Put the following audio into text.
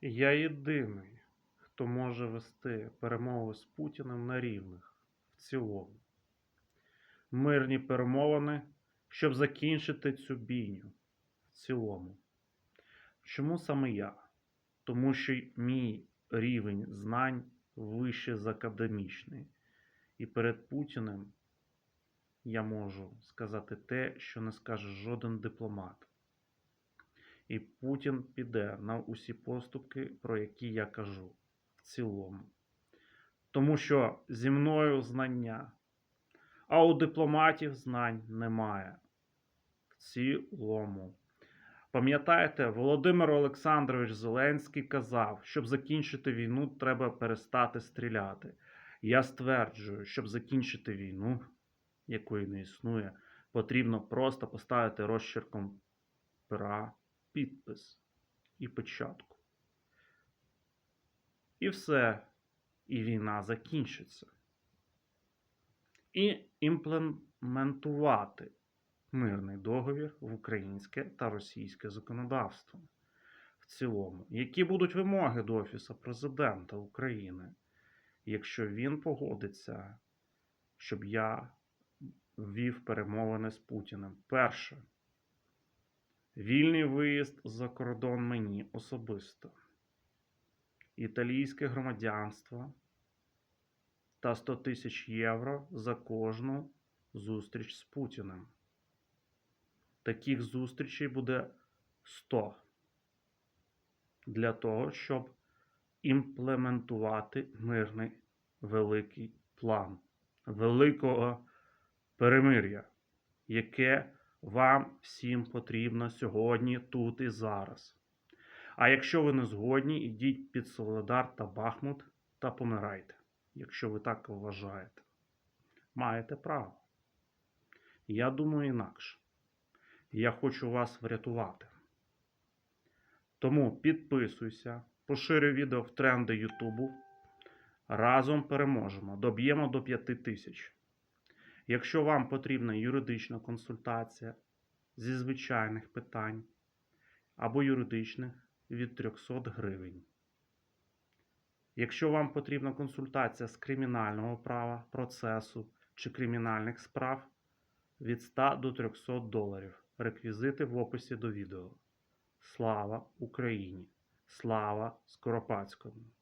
Я єдиний, хто може вести перемови з Путіним на рівних в цілому. Мирні перемовини, щоб закінчити цю бійню в цілому. Чому саме я? Тому що мій рівень знань вище за академічний. І перед Путіним я можу сказати те, що не скаже жоден дипломат. І Путін піде на усі поступки, про які я кажу в цілому. Тому що зі мною знання, а у дипломатів знань немає. В цілому. Пам'ятаєте, Володимир Олександрович Зеленський казав, щоб закінчити війну, треба перестати стріляти. Я стверджую, щоб закінчити війну, якої не існує, потрібно просто поставити розчерком пера підпис і печатку. І все, і війна закінчиться. І імплементувати мирний договір в українське та російське законодавство в цілому. Які будуть вимоги до Офісу президента України, якщо він погодиться, щоб я ввів перемовини з Путіним? Перше. Вільний виїзд за кордон мені особисто. Італійське громадянство та 100 тисяч євро за кожну зустріч з Путіним. Таких зустрічей буде 100 для того, щоб імплементувати мирний великий план великого перемир'я, яке вам всім потрібно сьогодні, тут і зараз. А якщо ви не згодні, ідіть під Солодар та Бахмут та помирайте, якщо ви так вважаєте. Маєте право. Я думаю інакше. Я хочу вас врятувати. Тому підписуйся, поширюй відео в тренди Ютубу. Разом переможемо, доб'ємо до 5 тисяч. Якщо вам потрібна юридична консультація зі звичайних питань або юридичних від 300 гривень. Якщо вам потрібна консультація з кримінального права, процесу чи кримінальних справ від 100 до 300 доларів. Реквізити в описі до відео. Слава Україні! Слава Скоропадському!